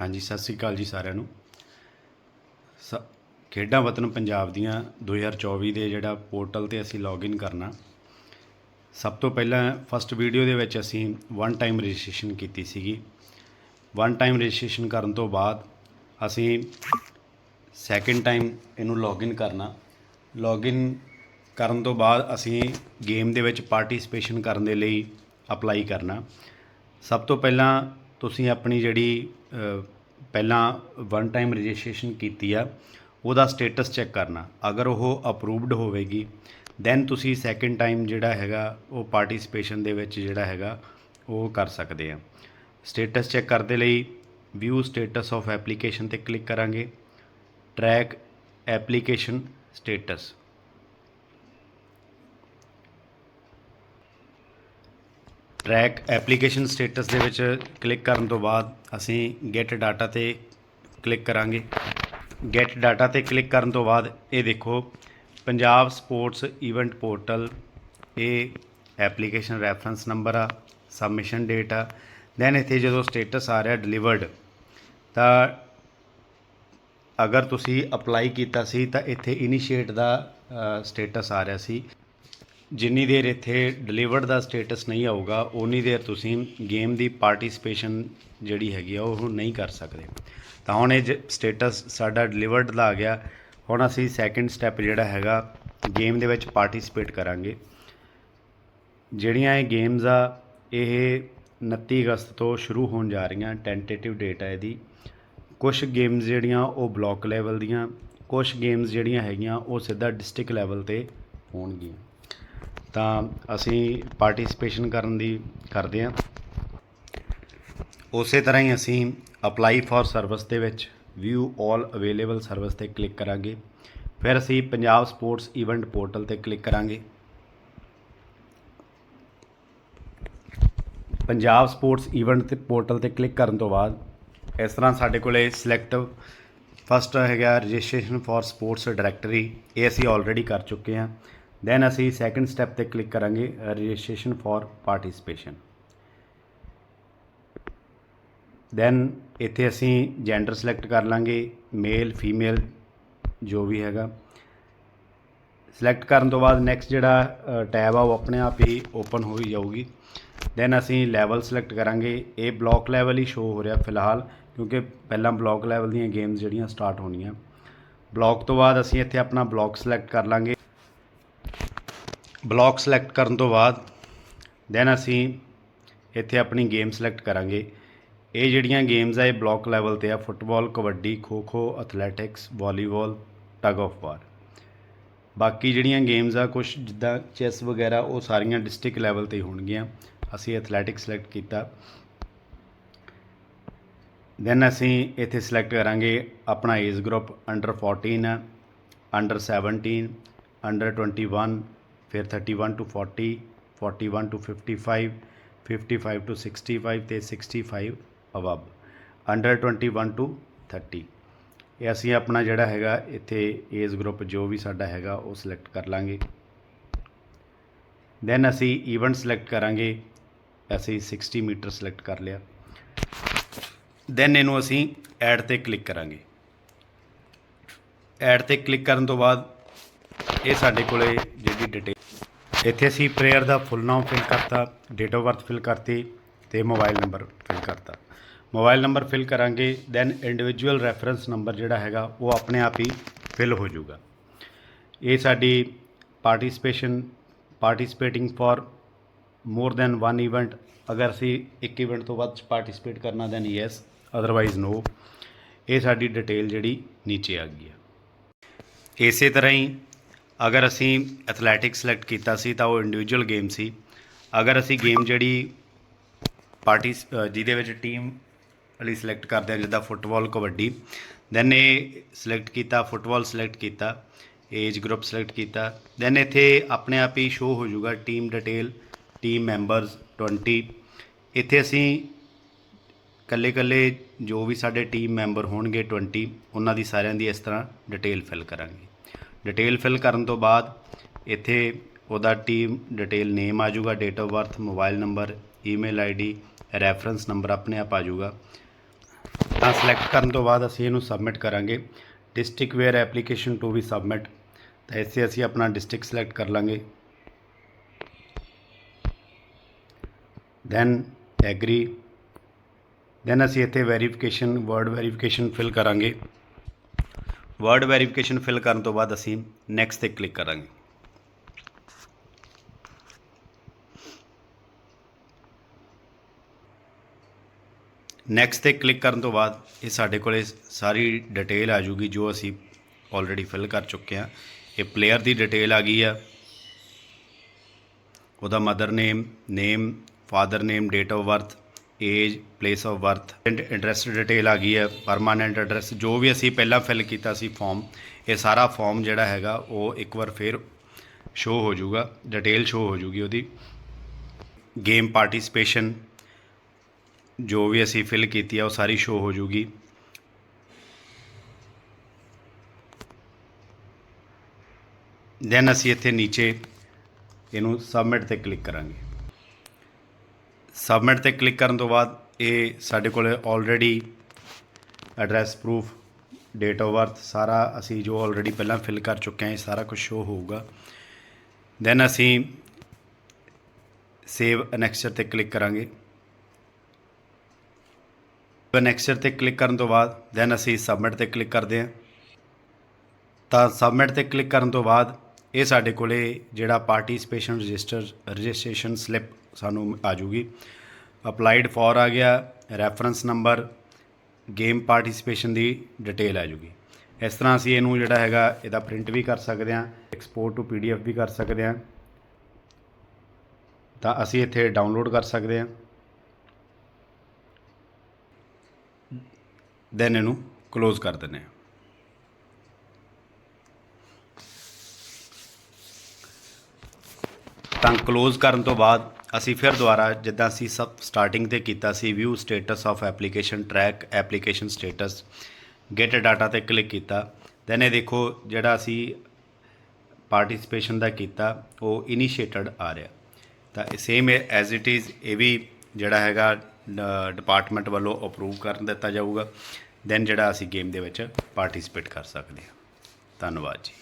ਹਾਂਜੀ, ਸਤਿ ਸ੍ਰੀ ਅਕਾਲ ਜੀ ਸਾਰਿਆਂ ਨੂੰ। ਸ- ਖੇਡਾਂ ਵਤਨ ਪੰਜਾਬ ਦੀਆਂ 2024 ਦੇ ਜਿਹੜਾ ਪੋਰਟਲ ਤੇ ਅਸੀਂ ਲੌਗਇਨ ਕਰਨਾ। ਸਭ ਤੋਂ ਪਹਿਲਾਂ ਫਸਟ ਵੀਡੀਓ ਦੇ ਵਿੱਚ ਅਸੀਂ ਵਨ ਟਾਈਮ ਰਜਿਸਟ੍ਰੇਸ਼ਨ ਕੀਤੀ ਸੀਗੀ। ਵਨ ਟਾਈਮ ਰਜਿਸਟ੍ਰੇਸ਼ਨ ਕਰਨ ਤੋਂ ਬਾਅਦ ਅਸੀਂ ਸੈਕਿੰਡ ਟਾਈਮ ਇਹਨੂੰ ਲੌਗਇਨ ਕਰਨਾ। ਲੌਗਇਨ ਕਰਨ ਤੋਂ ਬਾਅਦ ਅਸੀਂ ਗੇਮ ਦੇ ਵਿੱਚ ਪਾਰਟਿਸਿਪੇਸ਼ਨ ਕਰਨ ਦੇ ਲਈ ਅਪਲਾਈ ਕਰਨਾ। ਸਭ ਤੋਂ ਪਹਿਲਾਂ ਤੁਸੀਂ ਆਪਣੀ ਜਿਹੜੀ ਪਹਿਲਾਂ ਵਨ ਟਾਈਮ ਰਜਿਸਟ੍ਰੇਸ਼ਨ ਕੀਤੀ ਆ, ਉਹਦਾ ਸਟੇਟਸ ਚੈੱਕ ਕਰਨਾ। ਅਗਰ ਉਹ ਅਪਰੂਵਡ ਹੋਵੇਗੀ ਦੈਨ ਤੁਸੀਂ ਸੈਕਿੰਡ ਟਾਈਮ ਜਿਹੜਾ ਹੈਗਾ, ਉਹ ਪਾਰਟਿਸਿਪੇਸ਼ਨ ਦੇ ਵਿੱਚ ਜਿਹੜਾ ਹੈਗਾ, ਉਹ ਕਰ ਸਕਦੇ ਆ। ਸਟੇਟਸ ਚੈੱਕ ਕਰਦੇ ਲਈ ਵਿਊ ਸਟੇਟਸ ਆਫ ਐਪਲੀਕੇਸ਼ਨ ਤੇ ਕਲਿੱਕ ਕਰਾਂਗੇ। Track application status track application status ਦੇ ਵਿੱਚ ਕਲਿੱਕ ਕਰਨ ਤੋਂ ਬਾਅਦ ਅਸੀਂ ਗੈਟ ਡਾਟਾ ਤੇ ਕਲਿੱਕ ਕਰਾਂਗੇ। ਗੈਟ ਡਾਟਾ ਤੇ ਕਲਿੱਕ ਕਰਨ ਤੋਂ ਬਾਅਦ ਇਹ ਦੇਖੋ, ਪੰਜਾਬ ਸਪੋਰਟਸ ਇਵੈਂਟ ਪੋਰਟਲ ਇਹ ਐਪਲੀਕੇਸ਼ਨ ਰੈਫਰੈਂਸ ਨੰਬਰ ਆ ਸਬਮਿਸ਼ਨ ਡੇਟ ਆ। ਦੈਨ ਇੱਥੇ ਜਦੋਂ ਸਟੇਟਸ ਆ ਰਿਹਾ ਡਿਲੀਵਰਡ ਤਾਂ ਅਗਰ ਤੁਸੀਂ ਅਪਲਾਈ ਕੀਤਾ ਸੀ ਤਾਂ ਇੱਥੇ ਇਨੀਸ਼ੀਏਟ ਦਾ ਸਟੇਟਸ ਆ ਰਿਹਾ ਸੀ। ਜਿੰਨੀ ਦੇਰ ਇੱਥੇ ਡਿਲੀਵਰਡ ਦਾ ਸਟੇਟਸ ਨਹੀਂ ਆਊਗਾ ਉਨੀ ਦੇਰ ਤੁਸੀਂ ਗੇਮ ਦੀ ਪਾਰਟਿਸਿਪੇਸ਼ਨ ਜਿਹੜੀ ਹੈਗੀ ਆ, ਉਹ ਨਹੀਂ ਕਰ ਸਕਦੇ। ਤਾਂ ਹੁਣ ਇਹ ਸਟੇਟਸ ਸਾਡਾ ਡਿਲੀਵਰਡ ਦਾ ਆ ਗਿਆ। ਹੁਣ ਅਸੀਂ ਸੈਕਿੰਡ ਸਟੈਪ ਜਿਹੜਾ ਹੈਗਾ ਗੇਮ ਦੇ ਵਿੱਚ ਪਾਰਟਿਸਿਪੇਟ ਕਰਾਂਗੇ। ਜਿਹੜੀਆਂ ਇਹ ਗੇਮਸ ਆ, ਇਹ 29 ਅਗਸਤ ਤੋਂ ਸ਼ੁਰੂ ਹੋਣ ਜਾ ਰਹੀਆਂ ਟੈਂਟੇਟਿਵ ਡੇਟ ਹੈ ਇਹਦੀ। ਕੁਝ ਗੇਮਸ ਜਿਹੜੀਆਂ, ਉਹ ਬਲਾਕ ਲੈਵਲ ਦੀਆਂ ਕੁਝ ਗੇਮਸ ਜਿਹੜੀਆਂ ਹੈਗੀਆਂ, ਉਹ ਸਿੱਧਾ ਡਿਸਟ੍ਰਿਕਟ ਲੈਵਲ ਤੇ ਹੋਣਗੀਆਂ। ਤਾਂ ਅਸੀਂ ਪਾਰਟਿਸਿਪੇਸ਼ਨ ਕਰਨ ਦੀ ਕਰਦੇ ਹਾਂ। ਉਸੇ ਤਰ੍ਹਾਂ ਹੀ ਅਸੀਂ ਅਪਲਾਈ ਫॉर ਸਰਵਿਸ ਦੇ ਵਿੱਚ ਵਿਊ ਆਲ ਅਵੇਲੇਬਲ ਸਰਵਿਸ ਤੇ ਕਲਿੱਕ ਕਰਾਂਗੇ। ਫਿਰ ਅਸੀਂ ਪੰਜਾਬ ਸਪੋਰਟਸ ਇਵੈਂਟ ਪੋਰਟਲ ਤੇ ਕਲਿੱਕ ਕਰਾਂਗੇ। ਪੰਜਾਬ ਸਪੋਰਟਸ ਇਵੈਂਟ ਤੇ ਪੋਰਟਲ ਤੇ ਕਲਿੱਕ ਕਰਨ ਤੋਂ ਬਾਅਦ ਇਸ ਤਰ੍ਹਾਂ ਸਾਡੇ ਕੋਲੇ ਸਿਲੈਕਟਿਵ ਫਸਟ ਹੈਗਾ ਰਜਿਸਟ੍ਰੇਸ਼ਨ ਫॉर ਸਪੋਰਟਸ ਡਾਇਰੈਕਟਰੀ ਇਹ ਅਸੀਂ ਆਲਰੇਡੀ ਕਰ ਚੁੱਕੇ ਹਾਂ। ਦੈਨ ਅਸੀਂ ਸੈਕੰਡ ਸਟੈਪ ਤੇ ਕਲਿੱਕ ਕਰਾਂਗੇ ਰਜਿਸਟ੍ਰੇਸ਼ਨ ਫॉर ਪਾਰਟਿਸਿਪੇਸ਼ਨ ਦੈਨ ਇੱਥੇ ਅਸੀਂ ਜੈਂਡਰ ਸਿਲੈਕਟ ਕਰ ਲਾਂਗੇ ਮੇਲ ਫੀਮੇਲ ਜੋ ਵੀ ਹੈਗਾ। ਸਿਲੈਕਟ ਕਰਨ ਤੋਂ ਬਾਅਦ ਨੈਕਸਟ ਜਿਹੜਾ ਟੈਬ ਆ ਉਹ ਆਪਣੇ ਆਪ ਹੀ ਓਪਨ ਹੋ ਹੀ ਜਾਊਗੀ। ਦੈਨ ਅਸੀਂ ਲੈਵਲ ਸਿਲੈਕਟ ਕਰਾਂਗੇ। ਇਹ ਬਲਾਕ ਲੈਵਲ ਹੀ ਸ਼ੋ ਹੋ ਰਿਹਾ ਫਿਲਹਾਲ, ਕਿਉਂਕਿ ਪਹਿਲਾਂ ਬਲਾਕ ਲੈਵਲ ਦੀਆਂ ਗੇਮਸ ਜਿਹੜੀਆਂ ਸਟਾਰਟ ਹੋਣੀਆਂ। ਬਲਾਕ ਤੋਂ ਬਾਅਦ ਅਸੀਂ ਇੱਥੇ ਆਪਣਾ ਬਲਾਕ ਸਿਲੈਕਟ ਕਰ ਲਾਂਗੇ। ਬਲਾਕ ਸਿਲੈਕਟ ਕਰਨ ਤੋਂ ਬਾਅਦ ਦੈਨ ਅਸੀਂ ਇੱਥੇ ਆਪਣੀ ਗੇਮ ਸਿਲੈਕਟ ਕਰਾਂਗੇ। ਇਹ ਜਿਹੜੀਆਂ ਗੇਮਸ ਆ, ਇਹ ਬਲਾਕ ਲੈਵਲ ਤੇ ਆ football kabaddi, kho kho athletics volleyball tug of war ਬਾਕੀ ਜਿਹੜੀਆਂ ਗੇਮਸ ਆ ਕੁਝ ਜਿੱਦਾਂ ਚੈਸ ਵਗੈਰਾ, ਉਹ ਸਾਰੀਆਂ ਡਿਸਟ੍ਰਿਕਟ ਲੈਵਲ ਤੇ ਹੋਣਗੀਆਂ। ਅਸੀਂ ਐਥਲੈਟਿਕਸ ਸਿਲੈਕਟ ਕੀਤਾ। ਦੈਨ ਅਸੀਂ ਇੱਥੇ ਸਿਲੈਕਟ ਕਰਾਂਗੇ ਆਪਣਾ ਏਜ ਗਰੁੱਪ ਅੰਡਰ 14 ਹੈ ਅੰਡਰ 17 ਅੰਡਰ 21 ਫਿਰ 31 ਟੂ 40 41 ਟੂ 55 55 ਟੂ 65 ਤੇ 65 ਅਬਵ ਅੰਡਰ 21 ਟੂ 30 ਇਹ ਅਸੀਂ ਆਪਣਾ ਜਿਹੜਾ ਹੈਗਾ ਇੱਥੇ ਏਜ ਗਰੁੱਪ ਜੋ ਵੀ ਸਾਡਾ ਹੈਗਾ ਉਹ ਸਿਲੈਕਟ ਕਰ ਲਾਂਗੇ। ਦੈਨ ਅਸੀਂ ਇਵੈਂਟ ਸਿਲੈਕਟ ਕਰਾਂਗੇ, ਅਸੀਂ 60 ਮੀਟਰ ਸਿਲੈਕਟ ਕਰ ਲਿਆ। ਦੈਨ ਇਹਨੂੰ ਅਸੀਂ ਐਡ ਤੇ ਕਲਿੱਕ ਕਰਾਂਗੇ। ਐਡ ਤੇ ਕਲਿੱਕ ਕਰਨ ਤੋਂ ਬਾਅਦ ਇਹ ਸਾਡੇ ਕੋਲੇ ਇੱਥੇ ਅਸੀਂ ਪ੍ਰੇਅਰ ਦਾ ਫੁੱਲ ਨਾਮ ਫਿਲ ਕਰਤਾ ਡੇਟ ਆਫ ਬਰਥ ਫਿਲ ਕਰਤੀ ਤੇ ਮੋਬਾਈਲ ਨੰਬਰ ਫਿਲ ਕਰਤਾ। ਮੋਬਾਈਲ ਨੰਬਰ ਫਿਲ ਕਰਾਂਗੇ ਦੈਨ ਇੰਡੀਵਿਜੂਅਲ ਰੈਫਰੈਂਸ ਨੰਬਰ ਜਿਹੜਾ ਹੈਗਾ, ਉਹ ਆਪਣੇ ਆਪ ਹੀ ਫਿਲ ਹੋ ਜਾਊਗਾ। ਇਹ ਸਾਡੀ participation participating for more than one event ਅਗਰ ਅਸੀਂ ਇੱਕ ਇਵੈਂਟ ਤੋਂ ਵੱਧ ਪਾਰਟਿਸਿਪੇਟ ਕਰਨਾ ਦੈਨ ਯੈਸ ਅਦਰਵਾਈਜ਼ ਨੋ ਇਹ ਸਾਡੀ ਡਿਟੇਲ ਜਿਹੜੀ ਨੀਚੇ ਆ ਗਈ ਹੈ ਇਸੇ ਤਰ੍ਹਾਂ ਹੀ ਅਗਰ ਅਸੀਂ ਐਥਲੈਟਿਕਸ ਸਿਲੈਕਟ ਕੀਤਾ ਸੀ ਤਾਂ ਉਹ ਇੰਡੀਵਿਜੂਅਲ ਗੇਮ ਸੀ। ਅਗਰ ਅਸੀਂ ਗੇਮ ਜਿਹੜੀ ਪਾਰਟੀ ਜਿਹਦੇ ਵਿੱਚ ਟੀਮ ਵਾਲੀ ਸਿਲੈਕਟ ਕਰਦੇ ਹਾਂ, ਜਿੱਦਾਂ ਫੁੱਟਬਾਲ ਕਬੱਡੀ ਦੈਨ ਇਹ ਸਿਲੈਕਟ ਕੀਤਾ ਫੁੱਟਬਾਲ ਸਿਲੈਕਟ ਕੀਤਾ ਏਜ ਗਰੁੱਪ ਸਿਲੈਕਟ ਕੀਤਾ ਦੈਨ ਇੱਥੇ ਆਪਣੇ ਆਪ ਹੀ ਸ਼ੋ ਹੋ ਜਾਊਗਾ ਟੀਮ ਡਿਟੇਲ ਟੀਮ ਮੈਂਬਰਸ 20 ਇੱਥੇ ਅਸੀਂ ਕੱਲੇ ਕੱਲੇ ਜੋ ਵੀ ਸਾਡੇ ਟੀਮ ਮੈਂਬਰ ਹੋਣਗੇ 20 ਉਹਨਾਂ ਦੀ ਸਾਰਿਆਂ ਦੀ ਇਸ ਤਰ੍ਹਾਂ ਡਿਟੇਲ ਫਿਲ ਕਰਾਂਗੇ। ਡਿਟੇਲ ਫਿਲ ਕਰਨ ਤੋਂ ਬਾਅਦ ਇੱਥੇ ਉਹਦਾ ਟੀਮ, ਡਿਟੇਲ ਨੇਮ ਆ ਜਾਊਗਾ date of birth mobile number email ID reference number ਆਪਣੇ ਆਪ ਆ ਜਾਊਗਾ। ਤਾਂ ਸਿਲੈਕਟ ਕਰਨ ਤੋਂ ਬਾਅਦ ਅਸੀਂ ਇਹਨੂੰ ਸਬਮਿਟ ਕਰਾਂਗੇ। ਡਿਸਟ੍ਰਿਕਟ ਵੇਅਰ ਐਪਲੀਕੇਸ਼ਨ ਟੂ ਵੀ ਸਬਮਿਟ ਤਾਂ ਇੱਥੇ ਅਸੀਂ ਆਪਣਾ ਡਿਸਟ੍ਰਿਕਟ ਸਿਲੈਕਟ ਕਰ ਲਾਂਗੇ। ਦੈਨ ਐਗਰੀ ਦੈਨ ਅਸੀਂ ਇੱਥੇ ਵੈਰੀਫਿਕੇਸ਼ਨ ਵਰਡ ਵੈਰੀਫਿਕੇਸ਼ਨ ਫਿਲ ਕਰਾਂਗੇ। ਵਰਡ ਵੈਰੀਫਿਕੇਸ਼ਨ ਫਿਲ ਕਰਨ ਤੋਂ ਬਾਅਦ ਅਸੀਂ ਨੈਕਸਟ ਤੇ ਕਲਿੱਕ ਕਰਾਂਗੇ। ਨੈਕਸਟ ਤੇ ਕਲਿੱਕ ਕਰਨ ਤੋਂ ਬਾਅਦ ਇਹ ਸਾਡੇ ਕੋਲੇ ਸਾਰੀ ਡਿਟੇਲ ਆ ਜੂਗੀ ਜੋ ਅਸੀਂ ਆਲਰੇਡੀ ਫਿਲ ਕਰ ਚੁੱਕੇ ਹਾਂ। ਇਹ ਪਲੇਅਰ ਦੀ ਡਿਟੇਲ ਆ ਗਈ ਆ। ਉਹਦਾ mother name name father name date of birth age place of birth address detail ਆ ਗਈ ਹੈ ਪਰਮਾਨੈਂਟ ਐਡਰੈਸ ਜੋ ਵੀ ਅਸੀਂ ਪਹਿਲਾਂ ਫਿਲ ਕੀਤਾ ਸੀ ਫਾਰਮ ਇਹ ਸਾਰਾ ਫਾਰਮ ਜਿਹੜਾ ਹੈਗਾ, ਉਹ ਇੱਕ ਵਾਰ ਫੇਰ ਸ਼ੋ ਹੋ ਜਾਊਗਾ ਡਿਟੇਲ ਸ਼ੋ ਹੋ ਜਾਊਗੀ ਉਹਦੀ। ਗੇਮ ਪਾਰਟਿਸਿਪੇਸ਼ਨ ਜੋ ਵੀ ਅਸੀਂ ਫਿਲ ਕੀਤੀ ਆ, ਉਹ ਸਾਰੀ ਸ਼ੋ ਹੋ ਜਾਊਗੀ। ਦੈਨ ਅਸੀਂ ਇੱਥੇ ਨੀਚੇ ਇਹਨੂੰ ਸਬਮਿਟ ਤੇ ਕਲਿੱਕ ਕਰਾਂਗੇ। ਸਬਮਿਟ ਤੇ ਕਲਿੱਕ ਕਰਨ ਤੋਂ ਬਾਅਦ ਇਹ ਸਾਡੇ ਕੋਲ already address proof date of birth ਸਾਰਾ ਅਸੀਂ ਜੋ ਆਲਰੇਡੀ ਪਹਿਲਾਂ ਫਿਲ ਕਰ ਚੁੱਕੇ ਹਾਂ, ਇਹ ਸਾਰਾ ਕੁਝ ਸ਼ੋ ਹੋਊਗਾ। ਦੈਨ ਅਸੀਂ ਸੇਵ ਅਨੈਕਸਚਰ ਤੇ ਕਲਿੱਕ ਕਰਾਂਗੇ। ਅਨੈਕਸਚਰ ਤੇ ਕਲਿੱਕ ਕਰਨ ਤੋਂ ਬਾਅਦ ਦੈਨ ਅਸੀਂ ਸਬਮਿਟ ਤੇ ਕਲਿੱਕ ਕਰਦੇ ਹਾਂ। ਤਾਂ ਸਬਮਿਟ ਤੇ ਕਲਿੱਕ ਕਰਨ ਤੋਂ ਬਾਅਦ ਇਹ ਸਾਡੇ ਕੋਲੇ ਜਿਹੜਾ ਪਾਰਟਿਸਿਪੇਸ਼ਨ ਰਜਿਸਟਰ ਰਜਿਸਟ੍ਰੇਸ਼ਨ ਸਲਿੱਪ ਸਾਨੂੰ ਆ ਜੂਗੀ। ਅਪਲਾਈਡ ਫॉर ਆ ਗਿਆ ਰੈਫਰੈਂਸ ਨੰਬਰ ਗੇਮ ਪਾਰਟਿਸਿਪੇਸ਼ਨ ਦੀ ਡਿਟੇਲ ਆ ਜੂਗੀ। ਇਸ ਤਰ੍ਹਾਂ ਅਸੀਂ ਇਹਨੂੰ ਜਿਹੜਾ ਹੈਗਾ, ਇਹਦਾ ਪ੍ਰਿੰਟ ਵੀ ਕਰ ਸਕਦੇ ਹਾਂ ਐਕਸਪੋਰਟ ਟੂ ਪੀਡੀਐਫ ਵੀ ਕਰ ਸਕਦੇ ਹਾਂ। ਤਾਂ ਅਸੀਂ ਇੱਥੇ ਡਾਊਨਲੋਡ ਕਰ ਸਕਦੇ ਹਾਂ। ਦੈਨ ਇਹਨੂੰ ਕਲੋਜ਼ ਕਰ ਦਿੰਦੇ ਹਾਂ। ਤਾਂ ਕਲੋਜ਼ ਕਰਨ ਤੋਂ ਬਾਅਦ ਅਸੀਂ ਫਿਰ ਦੁਬਾਰਾ ਜਿੱਦਾਂ ਅਸੀਂ ਸਭ ਸਟਾਰਟਿੰਗ ਤੇ ਕੀਤਾ ਸੀ view status of application track application status get data ਤੇ ਕਲਿੱਕ ਕੀਤਾ। ਦੈਨ ਇਹ ਦੇਖੋ ਜਿਹੜਾ ਅਸੀਂ ਪਾਰਟਿਸਿਪੇਸ਼ਨ ਦਾ ਕੀਤਾ, ਉਹ ਇਨੀਸ਼ੀਏਟਡ ਆ ਰਿਹਾ। ਤਾਂ ਸੇਮ ਐਜ਼ ਇਟ ਇਜ਼ ਇਹ ਵੀ ਜਿਹੜਾ ਹੈਗਾ ਡਿਪਾਰਟਮੈਂਟ ਵੱਲੋਂ ਅਪਰੂਵ ਕਰਨ ਦਿੱਤਾ ਜਾਊਗਾ। ਦੈਨ ਜਿਹੜਾ ਅਸੀਂ ਗੇਮ ਦੇ ਵਿੱਚ ਪਾਰਟਿਸਿਪੇਟ ਕਰ ਸਕਦੇ ਹਾਂ। ਧੰਨਵਾਦ ਜੀ।